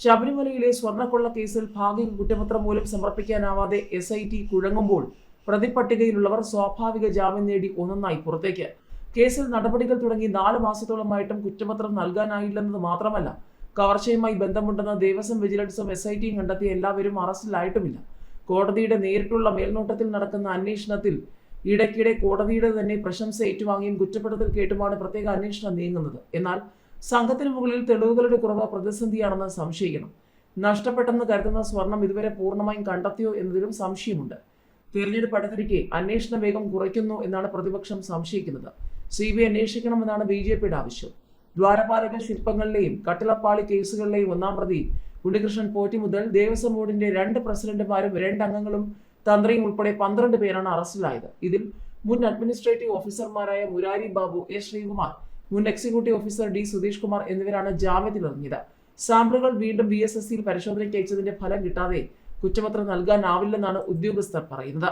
ശബരിമലയിലെ സ്വർണക്കൊള്ള കേസിൽ ഭാഗിക കുറ്റപത്രം മൂലം സമർപ്പിക്കാനാവാതെ എസ് ഐ ടി കുഴങ്ങുമ്പോൾ പ്രതിപട്ടികയിലുള്ളവർ സ്വാഭാവിക ജാമ്യം നേടി ഒന്നൊന്നായി പുറത്തേക്ക്. കേസിൽ നടപടികൾ തുടങ്ങി നാല് മാസത്തോളമായിട്ടും കുറ്റപത്രം നൽകാനായില്ലെന്നത് മാത്രമല്ല കവർച്ചയുമായി ബന്ധമുണ്ടെന്ന് ദേവസ്വം വിജിലൻസും എസ് ഐ ടിയും കണ്ടെത്തിയ എല്ലാവരും അറസ്റ്റിലായിട്ടുമില്ല. കോടതിയുടെ നേരിട്ടുള്ള മേൽനോട്ടത്തിൽ നടക്കുന്ന അന്വേഷണത്തിൽ ഇടയ്ക്കിടെ കോടതിയുടെ തന്നെ പ്രശംസ ഏറ്റുവാങ്ങിയും കുറ്റപ്പെടുത്തൽ കേട്ടുമാണ് പ്രത്യേക അന്വേഷണം നീങ്ങുന്നത്. എന്നാൽ സംഘത്തിന് മുകളിൽ തെളിവുകളുടെ കുറവ് പ്രതിസന്ധിയാണെന്ന് സംശയിക്കണം. നഷ്ടപ്പെട്ടെന്ന് കരുതുന്ന സ്വർണം ഇതുവരെ പൂർണമായും കണ്ടെത്തിയോ എന്നതിലും സംശയമുണ്ട്. തെരഞ്ഞെടുപ്പ് അടുത്തിരിക്കെ അന്വേഷണ വേഗം കുറയ്ക്കുന്നു എന്നാണ് പ്രതിപക്ഷം സംശയിക്കുന്നത്. സി ബി ഐ അന്വേഷിക്കണമെന്നാണ് ബി ജെ പിയുടെ ആവശ്യം. ദ്വാരപാലക ശില്പങ്ങളിലെയും കട്ടിളപ്പാളി കേസുകളിലെയും ഒന്നാം പ്രതി ഉണ്ണികൃഷ്ണൻ പോറ്റി മുതൽ ദേവസ്വം ബോർഡിന്റെ രണ്ട് പ്രസിഡന്റുമാരും രണ്ടംഗങ്ങളും തന്ത്രിയും ഉൾപ്പെടെ പന്ത്രണ്ട് പേരാണ് അറസ്റ്റിലായത്. ഇതിൽ മുൻ അഡ്മിനിസ്ട്രേറ്റീവ് ഓഫീസർമാരായ മുരാരി ബാബു എസ് ശ്രീകുമാർ മുൻ executive officer D Sudheesh Kumar എന്നിവരാണ് ജാമ്യത്തിലിറങ്ങിയത് സാമ്പിളുകൾ വീണ്ടും ബി എസ് എസ് സിയിൽ പരിശോധനയ്ക്ക് അയച്ചതിന്റെ ഫലം കിട്ടാതെ കുറ്റപത്രം നൽകാനാവില്ലെന്നാണ് ഉദ്യോഗസ്ഥർ പറയുന്നത്.